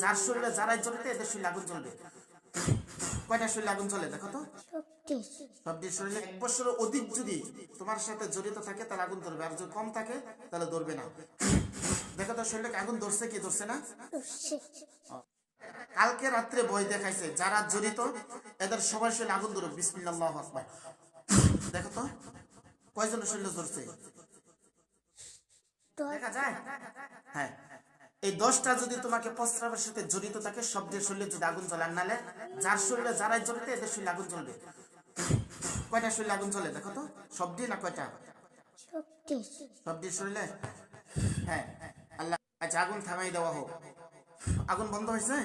যার শরীরে যারাই জ্বলবে এদের শরীরে আগুন জ্বলবে। কয়টা শরীরে আগুন জ্বলে, দেখো তো? সবটি সবটির শরীরে এক বছরের অধিক যদি তোমার সাথে জড়িত থাকে, তাহলে আগুন ধরবে। আর যদি কম থাকে, তাহলে ধরবে না। দেখো তো শরীরে আগুন ধরছে কি ধরছে না? কালকে রাত্রে বই দেখাইছে, যারা জড়িত, এদের সবার শরীরে আগুন ধরবে বিসমিল্লাহ আকবার। দেখো তো, কয়জনের শরীরে ধরছে? দেখা যায়? হ্যাঁ। এই দশটা যদি তোমাকে প্রস্রাবের সাথে জড়িত থাকে শব্দের শরীরে যদি আগুন জ্বলে আর নালে যার শরীরে যারাই জড়িত এদের শরীরে আগুন জ্বলবে। কয়টা শরীরে আগুন জ্বলে দেখো তো? শব্দই না কয়টা? শব্দের শরীরে? হ্যাঁ। আল্লাহ আচ্ছা আগুন থামাই দেওয়া হোক। আগুন বন্ধ হয়েছে?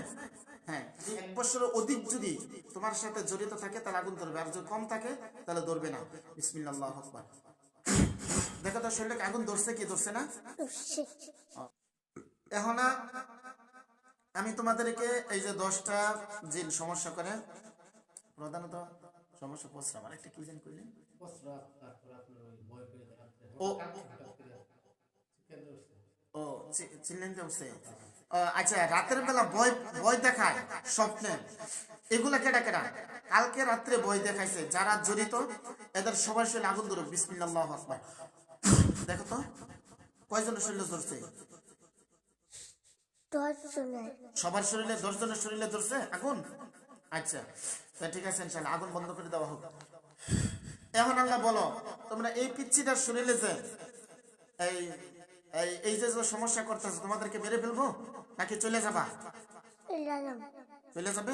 হ্যাঁ। এক বছরের অধিক যদি তোমার সাথে জড়িত থাকে তাহলে আগুন ধরবে। আর যদি কম থাকে তাহলে ধরবে না। বিসমিল্লাহ দেখো তো শরীরে আগুন ধরছে কি ধরছে না? এখন আমি তোমাদেরকে এই যে দশটা জিন সমস্যা করে প্রধানত সমস্যা প্রস্রাব আর একটা কি জিন করলেন ও চি- যে উঠছে। আচ্ছা রাতের বেলা বই বই দেখায় স্বপ্নে। এগুলা কেডা কেডা? কালকে রাত্রে বই দেখাইছে যারা জড়িত এদের সবার শরীরে আগুন ধরুক বিসমিল্লাহ আকবার। দেখো তো কয়জনের শরীরে ধরছে সবার শরীরে দশ জনের শরীরে ধরছে আগুন? আচ্ছা তা ঠিক আছে ইনশাল্লাহ আগুন বন্ধ করে দেওয়া হোক। এখন আল্লাহ বলো তোমরা এই পিচ্ছিটার শরীরে যে এই এই- যে সমস্যা করতেছে তোমাদেরকে মেরে ফেলব? নাকি চলে যাবা? চলে যাবে।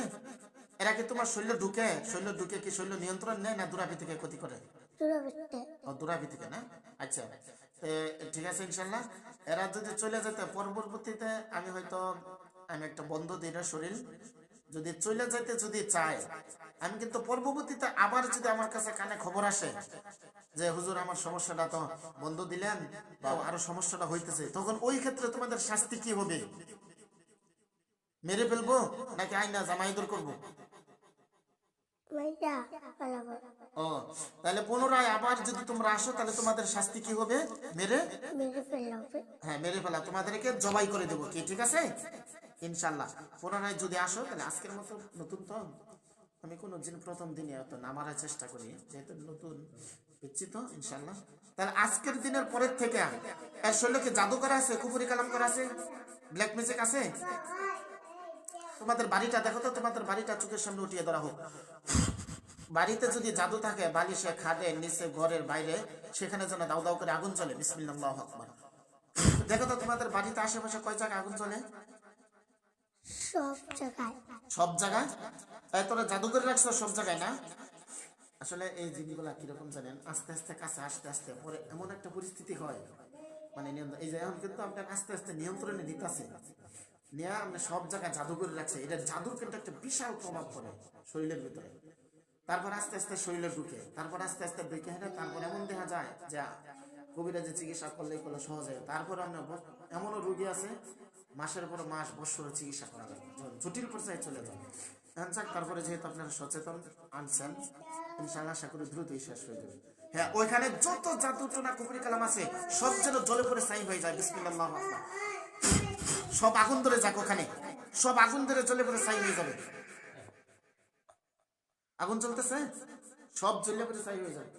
এরা কি তোমার শরীরে ঢুকে? শরীরে ঢুকে কি শরীর নিয়ন্ত্রণ নেয় না দুরাপি থেকে ক্ষতি করে? থেকে। না? আচ্ছা ঠিক আছে ইনশাল্লাহ এরা যদি চলে যেতে, পরবর্তীতে আমি হয়তো, আমি একটা বন্ধ দিই না শরীর, যদি চলে যেতে যদি চায়, আমি কিন্তু পরবর্তীতে আবার যদি আমার কাছে কানে খবর আসে যে, হুজুর, আমার সমস্যাটা তো বন্ধ দিলেন বা আরও সমস্যাটা হইতেছে তখন ওই ক্ষেত্রে তোমাদের শাস্তি কি হবে? মেরে ফেলব নাকি আইনা জামাইদুর করব? ও তাহলে পুনরায় আবার যদি তোমরা আসো তাহলে তোমাদের শাস্তি কি হবে? মেরে? হ্যাঁ মেরে ফেলা তোমাদেরকে জবাই করে দেবো। কি ঠিক আছে? ইনশাল্লাহ। পুনরায় যদি আসো তাহলে আজকের মতো নতুন তো? আমি কোনো দিন প্রথম দিনে তো নামার চেষ্টা করি যেহেতু নতুন বুঝছি তো ইনশাল্লাহ। তাহলে আজকের দিনের পরের থেকে এর শরীরে কি জাদু করা আছে কুপুরি কালাম করা আছে ব্ল্যাক ম্যাজিক আছে? তোমাদের বাড়িটা দেখো তো তোমাদের বাড়িটা চোখের সামনে উঠিয়ে ধরা হোক। বাড়িতে যদি জাদু থাকে বালিশে খাটে নিচে ঘরের বাইরে সেখানে যেন দাউ দাউ করে আগুন চলে বিসমিল্লাহ আকবার। দেখো তো তোমাদের বাড়িতে আশেপাশে কয় জায়গায় আগুন চলে সব জায়গায়। সব জায়গায়? তাই তোরা জাদু করে রাখছো সব জায়গায় না? আসলে এই জিনিসগুলা কীরকম জানেন? আস্তে আস্তে কাছে আস্তে আস্তে পরে এমন একটা পরিস্থিতি হয়। মানে নিয়ন্ত্রণ এই যে এখন কিন্তু আপনার আস্তে আস্তে নিয়ন্ত্রণে নিতেছে নিয়ে আপনি সব জায়গায় জাদু করে রাখছে। এটা জাদুর কিন্তু একটা বিশাল প্রভাব পড়ে শরীরের ভিতরে। তারপর আস্তে আস্তে শরীরে ঢুকে, তারপর আস্তে আস্তে ঢুকে হেঁটে, তারপর এমন দেখা যায় যে চিকিৎসা করলে তারপর আমরা এমনও রুগী আছে, মাসের পর মাস বছরের চিকিৎসা করা যায়। জটিল পর্যায়ে চলে যায়। তারপরে যেহেতু আপনারা সচেতন, আনছেন, ইনশাআল্লাহ আশা করি দ্রুতই শেষ হয়ে যাবে। হ্যাঁ ওইখানে যত জাদু টোনা কুপুরি কালাম আছে, সব যেন জলে পরে সাই হয়ে যায়। বিসমিল্লাহ সব আগুন ধরে যাক ওখানে। সব আগুন ধরে চলে পরে সাই হয়ে যাবে। আগুন চলতেছে সব জ্বলে পরে সাই হয়ে যাবে।